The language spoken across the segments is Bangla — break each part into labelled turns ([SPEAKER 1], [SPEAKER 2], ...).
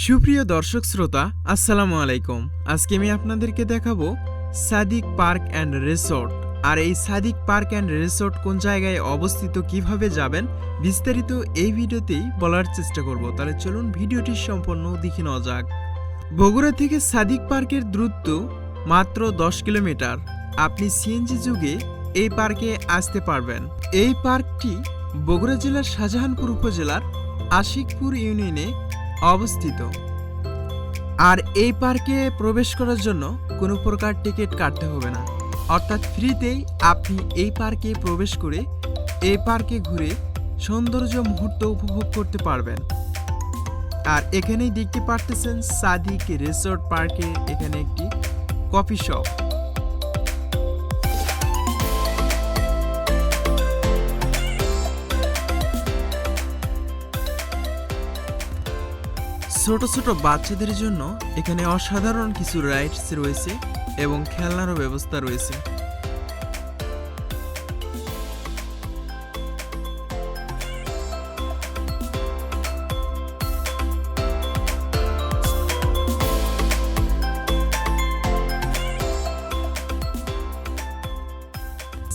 [SPEAKER 1] সুপ্রিয় দর্শক শ্রোতা, আসসালামু আলাইকুম। আজকে আমি আপনাদেরকে দেখাবো সাদিক পার্ক অ্যান্ড রিসোর্ট। আর এই সাদিক পার্ক অ্যান্ড রিসোর্ট কোন জায়গায় অবস্থিত, কীভাবে যাবেন, বিস্তারিত এই ভিডিওতেই বলার চেষ্টা করব। তাহলে চলুন ভিডিওটি সম্পূর্ণ দেখে নেওয়া যাক। বগুড়া থেকে সাদিক পার্কের দূরত্ব মাত্র দশ কিলোমিটার। আপনি সিএনজি যুগে এই পার্কে আসতে পারবেন। এই পার্কটি বগুড়া জেলার শাহজাহানপুর উপজেলার আশিকপুর ইউনিয়নে অবস্থিত। আর এই পার্কে প্রবেশ করার জন্য কোনো প্রকার টিকিট কাটতে হবে না। অর্থাৎ ফ্রিতেই আপনি এই পার্কে প্রবেশ করে এই পার্কে ঘুরে সৌন্দর্য মুহূর্ত উপভোগ করতে পারবেন। আর এখানেই দেখতে পারতেছেন সাদিক রিসোর্ট পার্কে এখানে একটি কফি শপ। ছোট ছোট বাচ্চাদের জন্য এখানে অসাধারণ কিছু রাইডস রয়েছে এবং খেলনারও ব্যবস্থা রয়েছে।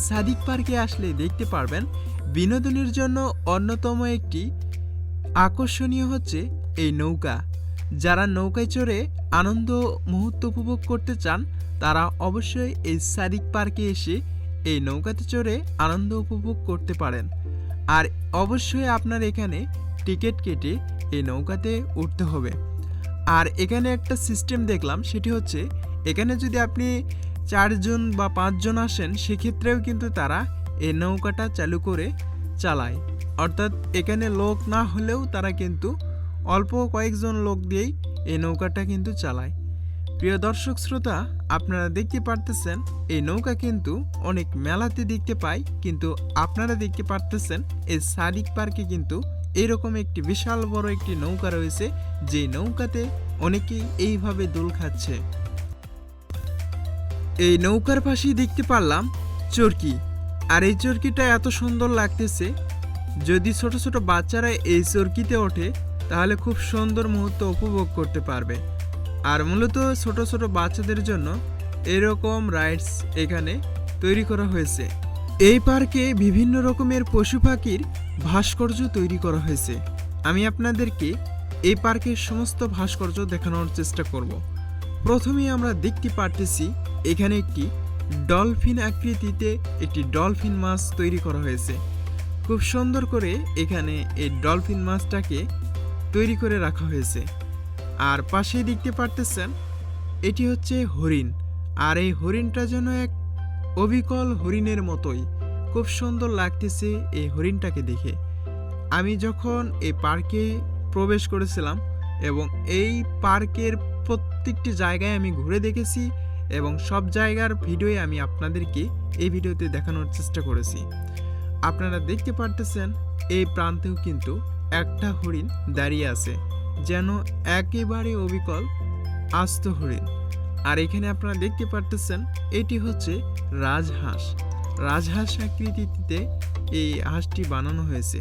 [SPEAKER 1] সাদিক পার্কে আসলে দেখতে পারবেন, বিনোদনের জন্য অন্যতম একটি আকর্ষণীয় হচ্ছে এই নৌকা। যারা নৌকায় চড়ে আনন্দ মুহূর্ত উপভোগ করতে চান, তারা অবশ্যই এই সারিক পার্কে এসে এই নৌকাতে চড়ে আনন্দ উপভোগ করতে পারেন। আর অবশ্যই আপনার এখানে টিকিট কেটে এই নৌকাতে উঠতে হবে। আর এখানে একটা সিস্টেম দেখলাম, সেটি হচ্ছে এখানে যদি আপনি চারজন বা পাঁচজন আসেন, সেক্ষেত্রেও কিন্তু তারা এই নৌকাটা চালু করে চালায়। অর্থাৎ এখানে লোক না হলেও তারা কিন্তু অল্প কয়েকজন লোক দিয়েই এই নৌকাটা কিন্তু চালায়। প্রিয় দর্শক শ্রোতা, আপনারা দেখতে পারতেছেন, এই নৌকা কিন্তু অনেক মেলাতে দেখতে পাই, কিন্তু আপনারা দেখতে পারতেছেন, এই সাদিক পার্কে কিন্তু এরকম একটি বিশাল বড় একটি নৌকা রয়েছে যে নৌকাতে অনেকেই এইভাবে দোল খাচ্ছে। এই নৌকার পাশেই দেখতে পারলাম চরকি, আর এই চরকিটা এত সুন্দর লাগতেছে, যদি ছোট ছোট বাচ্চারা এই চরকিতে ওঠে তাহলে খুব সুন্দর মুহূর্ত উপভোগ করতে পারবে। আর মূলত ছোট ছোট বাচ্চাদের জন্য এরকম রাইডস এখানে তৈরি করা হয়েছে। এই পার্কে বিভিন্ন রকমের পশু পাখির ভাস্কর্য তৈরি করা হয়েছে। আমি আপনাদেরকে এই পার্কের সমস্ত ভাস্কর্য দেখানোর চেষ্টা করব। প্রথমে আমরা দেখতে পারতেছি এখানে একটি ডলফিন আকৃতিতে একটি ডলফিন মাছ তৈরি করা হয়েছে। খুব সুন্দর করে এখানে এই ডলফিন মাছটাকে তৈরি করে রাখা হয়েছে। আর পাশেই দেখতে পারতেছেন, এটি হচ্ছে হরিণ। আর এই হরিণটা যেন এক অবিকল হরিণের মতোই। খুব সুন্দর লাগতেছে এই হরিণটাকে দেখে। আমি যখন এই পার্কে প্রবেশ করেছিলাম এবং এই পার্কের প্রত্যেকটি জায়গায় আমি ঘুরে দেখেছি এবং সব জায়গার ভিডিওই আমি আপনাদেরকে এই ভিডিওতে দেখানোর চেষ্টা করেছি। আপনারা দেখতে পারতেছেন, এই প্রান্তেও কিন্তু একটা হরিণ দাঁড়িয়ে আছে, যেন একেবারে অবিকল, আস্ত হরিণ। আর এখানে আপনারা দেখতে পারতেছেন, এটি হচ্ছে রাজহাঁস। রাজহাঁস আকৃতিতে এই হাঁসটি বানানো হয়েছে।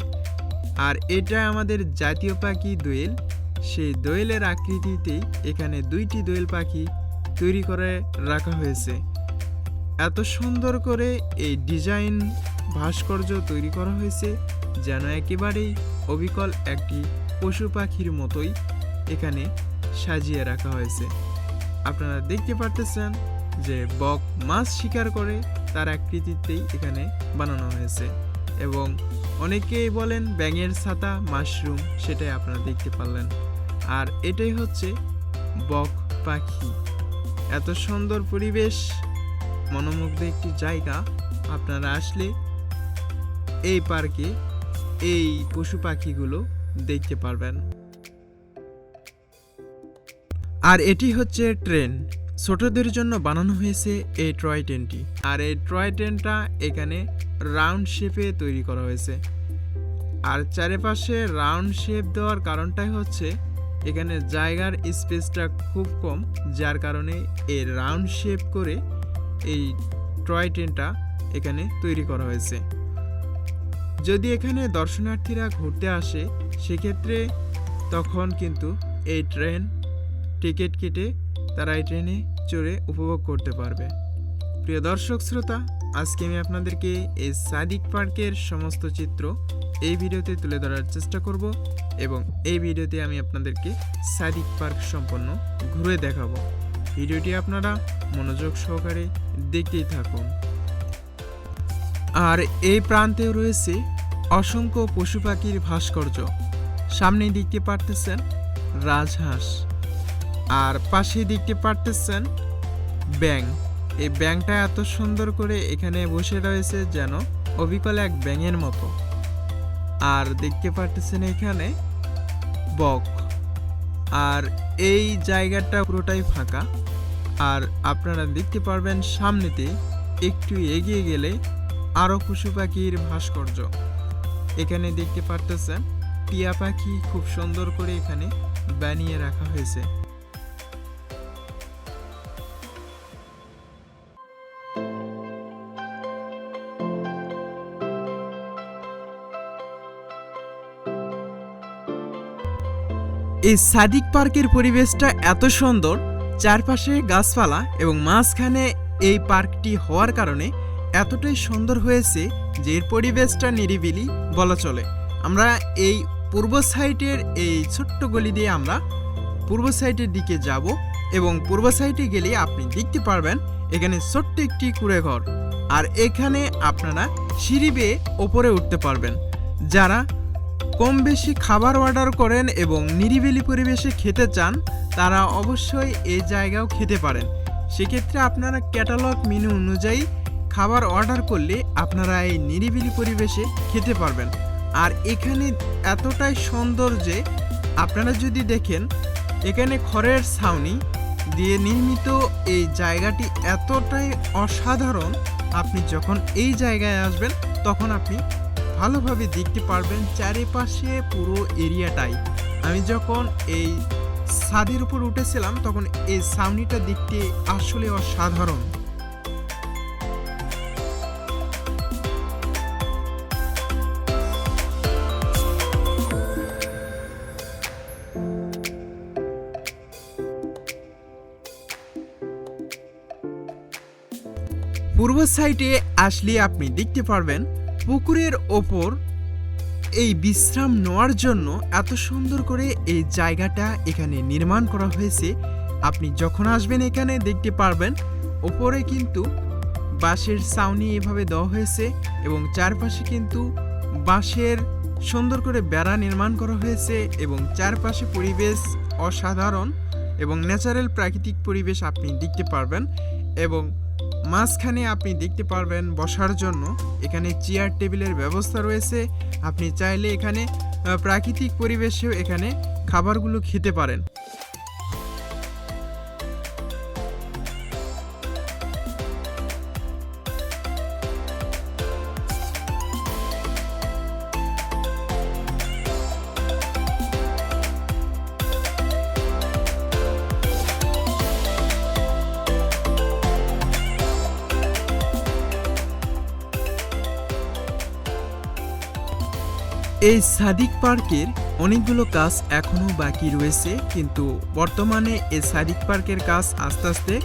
[SPEAKER 1] আর এটা আমাদের জাতীয় পাখি দোয়েল। সেই দোয়েলের আকৃতিতেই এখানে দুইটি দোয়েল পাখি তৈরি করে রাখা হয়েছে। এত সুন্দর করে এই ডিজাইন ভাস্কর্য তৈরি করা হয়েছে, যেন একেবারেই অবিকল একটি পশু পাখির মতোই এখানে সাজিয়ে রাখা হয়েছে। আপনারা দেখতে পারতেছেন যে বক মাছ শিকার করে তার আকৃতিতেই এখানে বানানো হয়েছে এবং অনেকেই বলেন ব্যাঙের ছাতা, মাশরুম সেটাই আপনারা দেখতে পারলেন। আর এটাই হচ্ছে বক পাখি। এত সুন্দর পরিবেশ, মনোমুগ্ধ একটি জায়গা, আপনারা আসলে এই পার্কে এই পশু পাখিগুলো দেখতে পারবেন। আর এটি হচ্ছে ট্রেন। ছোটদের জন্য বানানো হয়েছে এই টয় ট্রেনটি। আর এই টয় ট্রেনটা এখানে রাউন্ড শেপে তৈরি করা হয়েছে। আর চারিপাশে রাউন্ড শেপ দেওয়ার কারণটাই হচ্ছে এখানে জায়গার স্পেসটা খুব কম, যার কারণে এই রাউন্ড শেপ করে এই টয় ট্রেনটা এখানে তৈরি করা হয়েছে। যদি এখানে দর্শনার্থীরা ঘুরতে আসে, সেক্ষেত্রে তখন কিন্তু এই ট্রেন, টিকিট কেটে তারা এই ট্রেনে চড়ে উপভোগ করতে পারবে। প্রিয় দর্শক শ্রোতা, আজকে আমি আপনাদেরকে এই সাদিক পার্কের সমস্ত চিত্র এই ভিডিওতে তুলে ধরার চেষ্টা করব এবং এই ভিডিওতে আমি আপনাদেরকে সাদিক পার্ক সম্পন্ন ঘুরে দেখাবো। ভিডিওটি আপনারা মনোযোগ সহকারে দেখতেই থাকুন। আর এই প্রান্তেও রয়েছে অসংখ্য পশু পাখির ভাস্কর্য। সামনে দেখতে পারতেছেন রাজহাঁস। আর পাশে দেখতে পারতেছেন ব্যাং এই ব্যাংটা এত সুন্দর করে এখানে বসে রয়েছে যেন অবিকল এক ব্যাঙের মতো। আর দেখতে পারতেছেন এখানে বক। আর এই জায়গাটা পুরোটাই ফাঁকা। আর আপনারা দেখতে পারবেন সামনেতে একটু এগিয়ে গেলে আরও পশু পাখির ভাস্কর্য। এখানে দেখতে পারতেছেন, টিয়া পাখি খুব সুন্দর করে এখানে বানিয়ে রাখা হয়েছে। এই সাদিক পার্কের পরিবেশটা এত সুন্দর, চারপাশে গাছপালা এবং মাঝখানে এই পার্কটি হওয়ার কারণে এতটাই সুন্দর হয়েছে যে এর পরিবেশটা নিরিবিলি, বলা চলে। আমরা এই পূর্ব সাইডের এই ছোট্ট গলি দিয়ে আমরা পূর্ব সাইডের দিকে যাব এবং পূর্ব সাইডে গেলে আপনি দেখতে পারবেন এখানে ছোট্ট একটি কুড়ে ঘর। আর এখানে আপনারা সিঁড়ি বেয়ে ওপরে উঠতে পারবেন। যারা কম বেশি খাবার অর্ডার করেন এবং নিরিবিলি পরিবেশে খেতে চান, তারা অবশ্যই এই জায়গাও খেতে পারেন। সেক্ষেত্রে আপনারা ক্যাটালগ মেনু অনুযায়ী খাবার অর্ডার করলে আপনারা এই নিরিবিলি পরিবেশে খেতে পারবেন। আর এখানে এতটাই সুন্দর যে আপনারা যদি দেখেন, এখানে খড়ের ছাউনি দিয়ে নির্মিত এই জায়গাটি এতটাই অসাধারণ, আপনি যখন এই জায়গায় আসবেন, তখন আপনি ভালোভাবে দেখতে পারবেন চারিপাশে পুরো এরিয়াটাই। আমি যখন এই ছাদের উপর উঠেছিলাম, তখন এই ছাউনিটা দেখতে আসলে অসাধারণ। পূর্ব সাইডে আসলে আপনি দেখতে পারবেন পুকুরের ওপর এই বিশ্রাম নেওয়ার জন্য এত সুন্দর করে এই জায়গাটা এখানে নির্মাণ করা হয়েছে। আপনি যখন আসবেন এখানে দেখতে পারবেন ওপরে কিন্তু বাঁশের ছাউনি এভাবে দেওয়া হয়েছে এবং চারপাশে কিন্তু বাঁশের সুন্দর করে বেড়া নির্মাণ করা হয়েছে এবং চারপাশে পরিবেশ অসাধারণ এবং ন্যাচারাল প্রাকৃতিক পরিবেশ আপনি দেখতে পারবেন এবং মাঝখানে আপনি দেখতে পারবেন বসার জন্য এখানে চেয়ার টেবিলের ব্যবস্থা রয়েছে। আপনি চাইলে এখানে প্রাকৃতিক পরিবেশেও এখানে খাবারগুলো খেতে পারেন। এই সাদিক পার্কের অনেকগুলো কাজ এখনও বাকি রয়েছে, কিন্তু বর্তমানে এই সাদিক পার্কের কাজ আস্তে আস্তে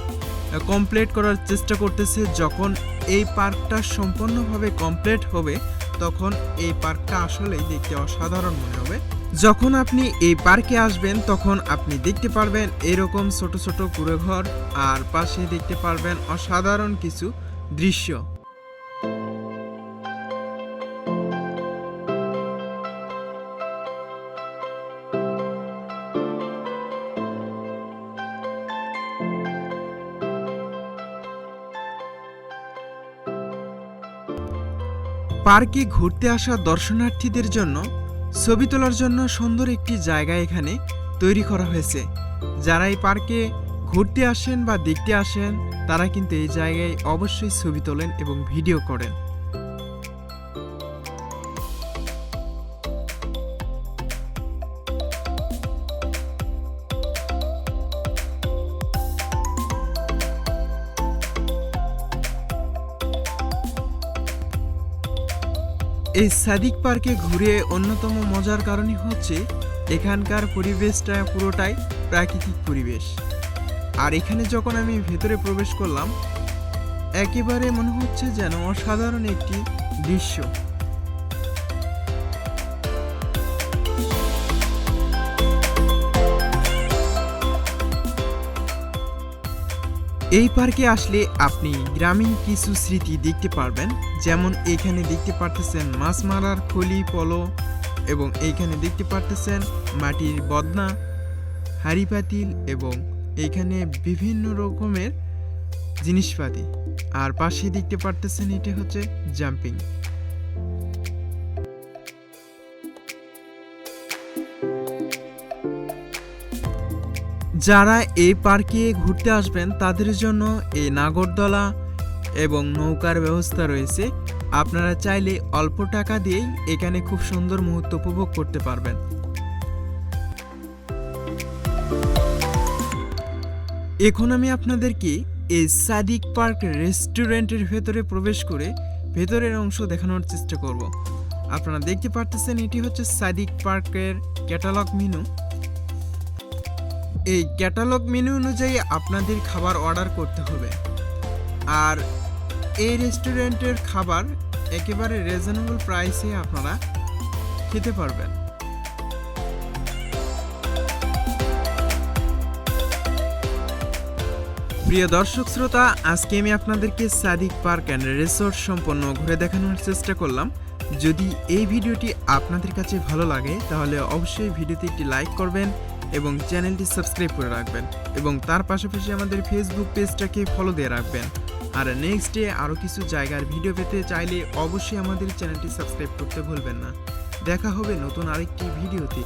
[SPEAKER 1] কমপ্লিট করার চেষ্টা করতেছে। যখন এই পার্কটা সম্পূর্ণভাবে কমপ্লিট হবে, তখন এই পার্কটা আসলেই দেখতে অসাধারণ মনে হবে। যখন আপনি এই পার্কে আসবেন, তখন আপনি দেখতে পারবেন এরকম ছোট ছোট কুড়েঘর, আর পাশে দেখতে পারবেন অসাধারণ কিছু দৃশ্য। পার্কে ঘুরতে আসা দর্শনার্থীদের জন্য ছবি তোলার জন্য সুন্দর একটি জায়গা এখানে তৈরি করা হয়েছে। যারা এই পার্কে ঘুরতে আসেন বা দেখতে আসেন, তারা কিন্তু এই জায়গায় অবশ্যই ছবি তোলেন এবং ভিডিও করেন। এই সাদিক পার্কে ঘুরে অন্যতম মজার কারণই হচ্ছে এখানকার পরিবেশটা পুরোটাই প্রাকৃতিক পরিবেশ। আর এখানে যখন আমি ভেতরে প্রবেশ করলাম, একেবারে মনে হচ্ছে যেন অসাধারণ একটি দৃশ্য। এই পার্কে আসলে আপনি গ্রামীণ কিছু স্মৃতি দেখতে পারবেন। যেমন এখানে দেখতে পারতেছেন মাছ মারার খলি পলো এবং এইখানে দেখতে পারতেছেন মাটির বদনা, হাড়ি পাতিল এবং এখানে বিভিন্ন রকমের জিনিসপাতি। আর পাশে দেখতে পারতেছেন এটা হচ্ছে জাম্পিং। যারা এই পার্কে ঘুরতে আসবেন, তাদের জন্য এই নাগরদোলা এবং নৌকার ব্যবস্থা রয়েছে। আপনারা চাইলে অল্প টাকা দিয়েই এখানে খুব সুন্দর মুহূর্ত উপভোগ করতে পারবেন। এখন আমি আপনাদেরকে এই সাদিক পার্ক রেস্টুরেন্টের ভেতরে প্রবেশ করে ভেতরের অংশ দেখানোর চেষ্টা করব। আপনারা দেখতে পারতেছেন, এটি হচ্ছে সাদিক পার্কের ক্যাটালগ মেনু। এই ক্যাটালগ মেনু অনুযায়ী আপনাদের খাবার অর্ডার করতে হবে। আর এই রেস্টুরেন্টের খাবার একেবারে রিজনেবল প্রাইসে আপনারা খেতে পারবেন। প্রিয় দর্শক শ্রোতা, আজকে আমি আপনাদেরকে সাদিক পার্ক অ্যান্ড রিসোর্ট সম্পন্ন ঘুরে দেখানোর চেষ্টা করলাম। যদি এই ভিডিওটি আপনাদের কাছে ভালো লাগে, তাহলে অবশ্যই ভিডিওতে একটি লাইক করবেন এবং চ্যানেলটি সাবস্ক্রাইব করে রাখবেন এবং তার পাশাপাশি আমাদের ফেসবুক পেজটাকে ফলো দিয়ে রাখবেন। আর নেক্সট ডে আরও কিছু জায়গার ভিডিও পেতে চাইলে অবশ্যই আমাদের চ্যানেলটি সাবস্ক্রাইব করতে ভুলবেন না। দেখা হবে নতুন আরেকটি ভিডিওতে